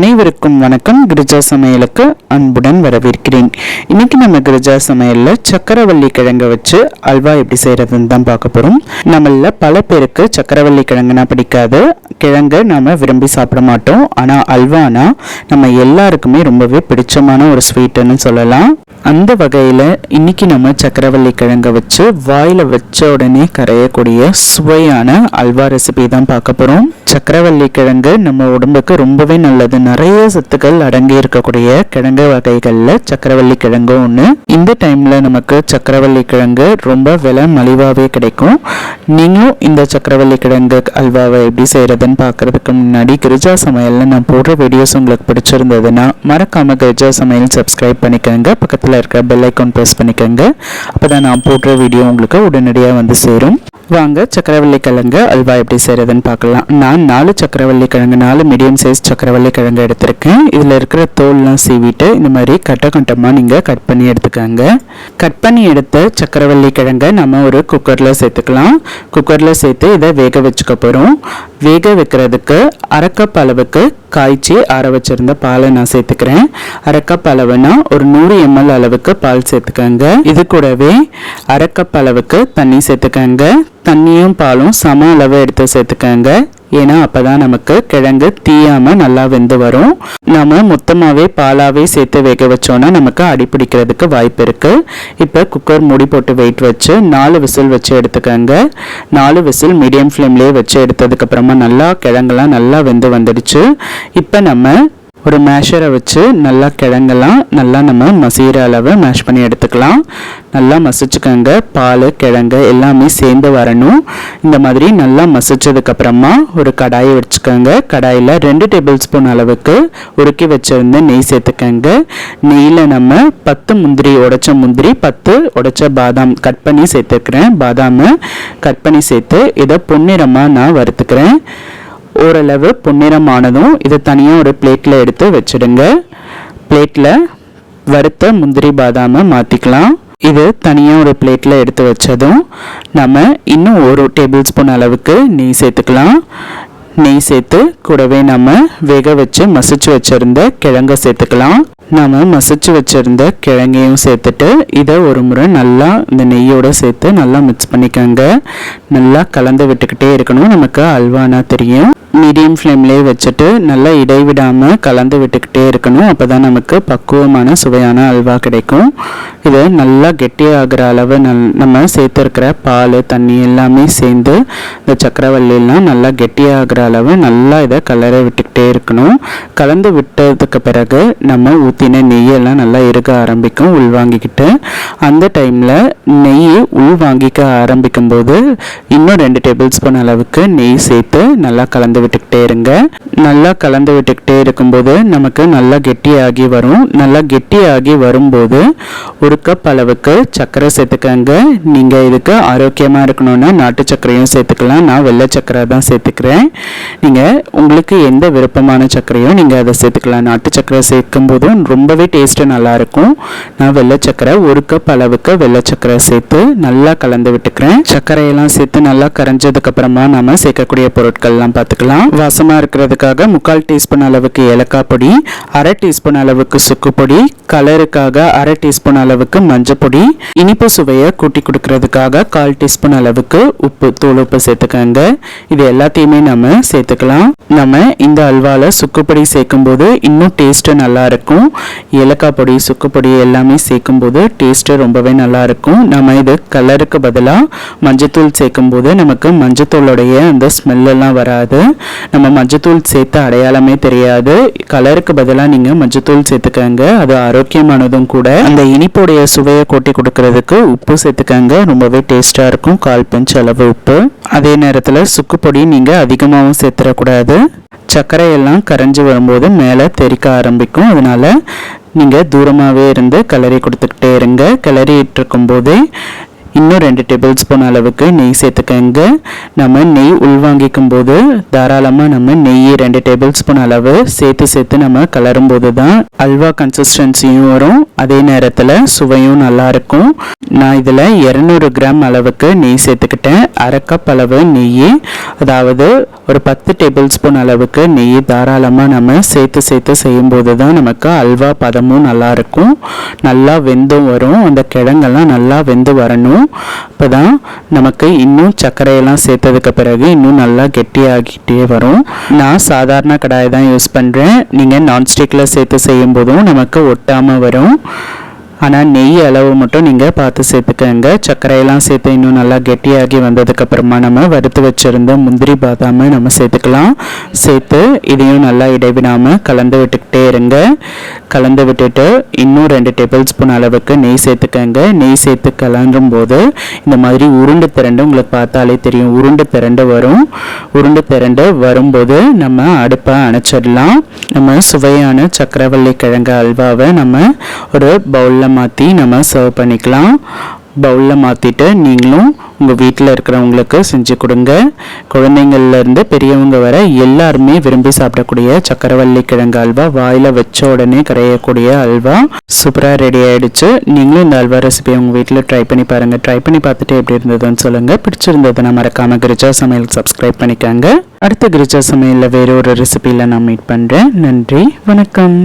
அனைவருக்கும் வணக்கம். கிரிஜா சமையலுக்கு அன்புடன் வரவேற்கிறேன். இன்னைக்கு நம்ம கிரிஜா சமையலில் சக்கரவள்ளி கிழங்க வச்சு அல்வா எப்படி செய்கிறதுன்னு தான் பார்க்க போகிறோம் நம்மள பல பேருக்கு சக்கரவள்ளி கிழங்குனா பிடிக்காது. கிழங்கு நாம் விரும்பி சாப்பிட மாட்டோம். ஆனால் அல்வானா நம்ம எல்லாருக்குமே ரொம்பவே பிடிச்சமான ஒரு ஸ்வீட்டுன்னு சொல்லலாம். அந்த வகையில் இன்னைக்கு நம்ம சக்கரவள்ளி கிழங்கை வச்சு வாயில் வச்ச உடனே கரையக்கூடிய சுவையான அல்வா ரெசிபி தான் பார்க்க போகிறோம் சக்கரவள்ளி கிழங்கு நம்ம உடம்புக்கு ரொம்பவே நல்லதுன்னு நிறைய சத்துக்கள் அடங்கி இருக்கக்கூடிய கிழங்கு வகைகளில் சக்கரவள்ளி கிழங்கு ஒன்று இந்த டைமில் நமக்கு சக்கரவள்ளி கிழங்கு ரொம்ப விலை மலிவாகவே கிடைக்கும். நீங்களும் இந்த சக்கரவள்ளி கிழங்கு அல்வாவை எப்படி செய்கிறதுன்னு பார்க்கறதுக்கு முன்னாடி கிரிஜா சமையலில் நான் போடுற வீடியோஸ் உங்களுக்கு பிடிச்சிருந்ததுன்னா மறக்காமல் கிரிஜா சமையல் சப்ஸ்கிரைப் பண்ணிக்கோங்க. பக்கத்தில் இருக்கிற பெல் ஐக்கான் ப்ரெஸ் பண்ணிக்கோங்க. அப்போ தான் நான் போடுற வீடியோ உங்களுக்கு உடனடியாக வந்து சேரும். வாங்க சக்கரவள்ளி கிழங்கு அல்வா எப்படி செய்கிறதுன்னு பார்க்கலாம் நான் நாலு சக்கரவள்ளி கிழங்கு நாலு மீடியம் சைஸ் சக்கரவள்ளி கிழங்கு எடுத்திருக்கேன் இதில் இருக்கிற தோல்லாம் சீவிட்டு இந்த மாதிரி கட்ட கட்டமாக நீங்கள் கட் பண்ணி எடுத்துக்கோங்க. கட் பண்ணி எடுத்த சக்கரவள்ளி கிழங்கை நம்ம ஒரு குக்கரில் சேர்த்துக்கலாம். குக்கரில் சேர்த்து இதை வேக வச்சுக்க போகிறோம் வேக வைக்கிறதுக்கு அரைக்கப் அளவுக்கு காய்ச்சி ஆற வச்சிருந்த பாலை நான் சேர்த்துக்கிறேன். அரைக்கப் அளவுனா ஒரு நூறு எம்எல் அளவுக்கு பால் சேர்த்துக்கோங்க. இது கூடவே அரைக்கப் அளவுக்கு தண்ணி சேர்த்துக்கோங்க. தண்ணியும் பாலும் சம அளவு எடுத்து சேர்த்துக்கோங்க. ஏன்னா அப்பதான் நமக்கு கிழங்கு தீயாமல் நல்லா வெந்து வரும். நம்ம மொத்தமாகவே பாலாகவே சேர்த்து வேக வச்சோன்னா நமக்கு அடி பிடிக்கிறதுக்கு வாய்ப்பு இருக்குது இப்போ குக்கர் மூடி போட்டு வெயிட் வச்சு நாலு விசில் வச்சு எடுத்துக்கோங்க. நாலு விசில் மீடியம் ஃப்ளேம்லேயே வச்சு எடுத்ததுக்கப்புறமா நல்லா கிழங்கெல்லாம் நல்லா வெந்து வந்துடுச்சு. இப்போ நம்ம ஒரு மேஷரை வச்சு நல்லா கிழங்கெல்லாம் நல்லா நம்ம மசிகிற அளவு மேஷ் பண்ணி எடுத்துக்கலாம். நல்லா மசிச்சுக்கோங்க. பால் கிழங்கு எல்லாமே சேர்ந்து வரணும். இந்த மாதிரி நல்லா மசிச்சதுக்கப்புறமா ஒரு கடாயை வச்சுக்கோங்க. கடாயில் ரெண்டு டேபிள் ஸ்பூன் அளவுக்கு உருக்கி வச்சுருந்து நெய் சேர்த்துக்கோங்க. நெய்யில் நம்ம பத்து முந்திரி உடைச்ச முந்திரி பத்து உடைச்ச பாதாம் கட் பண்ணி சேர்த்துக்கிறேன் பாதாமை கட் பண்ணி சேர்த்து இதை பொன்னிறமாக நான் வறுத்துக்கிறேன். ஓரளவு பொன்னிறமானதும் இதை தனியாக ஒரு பிளேட்டில் எடுத்து வச்சிடுங்க. பிளேட்டில் வறுத்த முந்திரி பாதாமை மாற்றிக்கலாம் இது தனியாக ஒரு பிளேட்டில் எடுத்து வச்சதும் நம்ம இன்னும் ஒரு டேபிள் ஸ்பூன் அளவுக்கு நெய் சேர்த்துக்கலாம். நெய் சேர்த்து கூடவே நம்ம வேக வச்சு மசிச்சு வச்சுருந்த கிழங்க சேர்த்துக்கலாம். நம்ம மசிச்சு வச்சுருந்த கிழங்கையும் சேர்த்துட்டு இதை ஒரு முறை நல்லா இந்த நெய்யோடு சேர்த்து நல்லா மிக்ஸ் பண்ணிக்கோங்க. நல்லா கலந்து விட்டுக்கிட்டே இருக்கணும். நமக்கு அல்வானா தெரியும். மீடியம் ஃப்ளேம்லேயே வச்சுட்டு நல்லா இடைவிடாமல் கலந்து விட்டுக்கிட்டே இருக்கணும். அப்போ தான் நமக்கு பக்குவமான சுவையான அல்வா கிடைக்கும். இது நல்லா கெட்டியாகிற அளவு நல் நம்ம சேர்த்துருக்கிற பால் தண்ணி எல்லாமே சேர்ந்து இந்த சக்கரவள்ளியெல்லாம் நல்லா கெட்டியாகிற அளவு நல்லா இதை கலர விட்டுக்கிட்டே இருக்கணும். கலந்து விட்டதுக்கு பிறகு நம்ம ஊற்றின நெய்யெல்லாம் நல்லா இருக்க ஆரம்பிக்கும் உள்வாங்கிக்கிட்டு அந்த டைமில் நெய் உள் வாங்கிக்க ஆரம்பிக்கும் போது இன்னும் ரெண்டு டேபிள் ஸ்பூன் அளவுக்கு நெய் சேர்த்து நல்லா கலந்து விட்டுக்கிட்டே இருங்க. நல்லா கலந்து விட்டுக்கிட்டே இருக்கும்போது நமக்கு நல்லா கெட்டியாகி வரும். நல்லா கெட்டியாகி வரும்போது ஒரு கப் அளவுக்கு சர்க்கரை சேர்த்துக்கங்க. நீங்கள் இதுக்கு ஆரோக்கியமாக இருக்கணும்னா நாட்டு சர்க்கரையும் சேர்த்துக்கலாம். நான் வெள்ளை சர்க்கரை தான் சேர்த்துக்கிறேன். நீங்கள் உங்களுக்கு எந்த விருப்பமான சர்க்கரையும் நீங்கள் அதை சேர்த்துக்கலாம். நாட்டு சர்க்கரை சேர்க்கும் போதும் ரொம்பவே டேஸ்ட்டு நல்லாயிருக்கும் நான் வெள்ளை சர்க்கரை ஒரு கப் அளவுக்கு வெள்ளை சர்க்கரை சேர்த்து நல்லா கலந்து விட்டுக்கிறேன் சர்க்கரையெல்லாம் சேர்த்து நல்லா கரைஞ்சதுக்கப்புறமா நம்ம சேர்க்கக்கூடிய பொருட்கள்லாம் பார்த்துக்கலாம். வாசமாக இருக்கிறதுக்காக முக்கால் டீஸ்பூன் அளவுக்கு ஏலக்காய் பொடி அரை டீஸ்பூன் அளவுக்கு சுக்குப்பொடி கலருக்காக அரை டீஸ்பூன் அளவுக்கு மஞ்சப்பொடி இனிப்பு சுவையை கூட்டி கொடுக்கறதுக்காக கால் டீஸ்பூன் அளவுக்கு உப்பு தூள் உப்பு சேர்த்துக்கோங்க. இது எல்லாத்தையுமே நம்ம சேர்த்துக்கலாம். நம்ம இந்த அல்வாவில் சுக்குப்பொடி சேர்க்கும்போது சேர்க்கும் போது இன்னும் டேஸ்ட்டு நல்லா இருக்கும். ஏலக்காய் பொடி சுக்குப்பொடி எல்லாமே சேர்க்கும் போது டேஸ்ட்டு ரொம்பவே நல்லா இருக்கும். நம்ம இது கலருக்கு பதிலாக மஞ்சத்தூள் சேர்க்கும் போது நமக்கு மஞ்சத்தூளுடைய அந்த ஸ்மெல்லாம் வராது. நம்ம மஞ்சத்தூள் சேர்த்த அடையாளமே தெரியாது. கலருக்கு பதிலாக நீங்கள் மஞ்சத்தூள் சேர்த்துக்கங்க. அது ஆரோக்கியமானதும் கூட. அந்த இனிப்புடைய சுவையை கொட்டி கொடுக்கறதுக்கு உப்பு சேர்த்துக்கங்க. ரொம்பவே டேஸ்ட்டாக இருக்கும். கால் பெஞ்ச் அளவு உப்பு. அதே நேரத்தில் சுக்கு பொடி நீங்கள் அதிகமாகவும் சேர்த்துடக்கூடாது. சர்க்கரையெல்லாம் கரைஞ்சி வரும்போது மேலே தெறிக்க ஆரம்பிக்கும். அதனால் நீங்கள் தூரமாகவே இருந்து கிளறி கொடுத்துக்கிட்டே இருங்க. கிளறிட்டு இருக்கும்போதே இன்னும் ரெண்டு டேபிள் ஸ்பூன் அளவுக்கு நெய் சேர்த்துக்கங்க. நம்ம நெய் உள்வாங்கிக்கும் போது தாராளமாக நம்ம நெய் ரெண்டு டேபிள் ஸ்பூன் அளவு சேர்த்து சேர்த்து நம்ம கலரும் போது தான் அல்வா கன்சிஸ்டன்சியும் வரும். அதே நேரத்தில் சுவையும் நல்லாயிருக்கும் நான் இதில் இரநூறு கிராம் அளவுக்கு நெய் சேர்த்துக்கிட்டேன். அரை கப் அளவு நெய் அதாவது ஒரு பத்து டேபிள் ஸ்பூன் அளவுக்கு நெய் தாராளமாக நம்ம சேர்த்து சேர்த்து செய்யும்போது தான் நமக்கு அல்வா பதமும் நல்லாயிருக்கும் நல்லா வெந்தும் வரும். அந்த கிழங்கெல்லாம் நல்லா வெந்து வரணும். அப்போ தான் நமக்கு இன்னும் சர்க்கரையெல்லாம் சேர்த்ததுக்கு பிறகு இன்னும் நல்லா கெட்டியாகிட்டே வரும். நான் சாதாரண கடாய் தான் யூஸ் பண்ணுறேன் நீங்கள் நான்ஸ்டிக்கில் சேர்த்து செய்யும் போதும் நமக்கு ஒட்டாமல் வரும். ஆனால் நெய் அளவு மட்டும் நீங்கள் பார்த்து சேர்த்துக்கங்க. சர்க்கரையெல்லாம் சேர்த்து இன்னும் நல்லா கெட்டியாகி வந்ததுக்கப்புறமா நம்ம வறுத்து வச்சுருந்த முந்திரி பாதாமை நம்ம சேர்த்துக்கலாம். சேர்த்து இதையும் நல்லா இடைவிடாமல் கலந்து விட்டுக்கிட்டே இருங்க. கலந்து விட்டுட்டு இன்னும் ரெண்டு டேபிள் ஸ்பூன் அளவுக்கு நெய் சேர்த்துக்கோங்க. நெய் சேர்த்து கலந்தும் போது இந்த மாதிரி உருண்டு திரண்டு உங்களுக்கு பார்த்தாலே தெரியும். உருண்டு திரண்டு வரும். உருண்டு திரண்டு வரும்போது நம்ம அடுப்பை அணைச்சிடலாம். நம்ம சுவையான சக்கரவள்ளி கிழங்கு அல்வாவை நம்ம ஒரு பவுலில் மாற்றி நம்ம சர்வ் பண்ணிக்கலாம். பவுலில் மாற்றிட்டு நீங்களும் உங்கள் வீட்டில் இருக்கிறவங்களுக்கு செஞ்சு கொடுங்க. குழந்தைங்கள்லேருந்து பெரியவங்க வர எல்லாருமே விரும்பி சாப்பிடக்கூடிய சக்கரவள்ளி கிழங்கு அல்வா வாயில் வச்ச உடனே கரையக்கூடிய அல்வா சூப்பராக ரெடி ஆகிடுச்சு நீங்களும் இந்த அல்வா ரெசிபியை உங்கள் வீட்டில் ட்ரை பண்ணி பாருங்கள் ட்ரை பண்ணி பார்த்துட்டு எப்படி இருந்ததுன்னு சொல்லுங்கள் பிடிச்சிருந்ததுன்னா மறக்காமல் கிரிஜா சமையல் சப்ஸ்கிரைப் பண்ணிக்கோங்க. அடுத்த கிரிஜா சமையலில் வேறு ஒரு ரெசிபியில் நான் மீட் பண்ணுறேன் நன்றி வணக்கம்.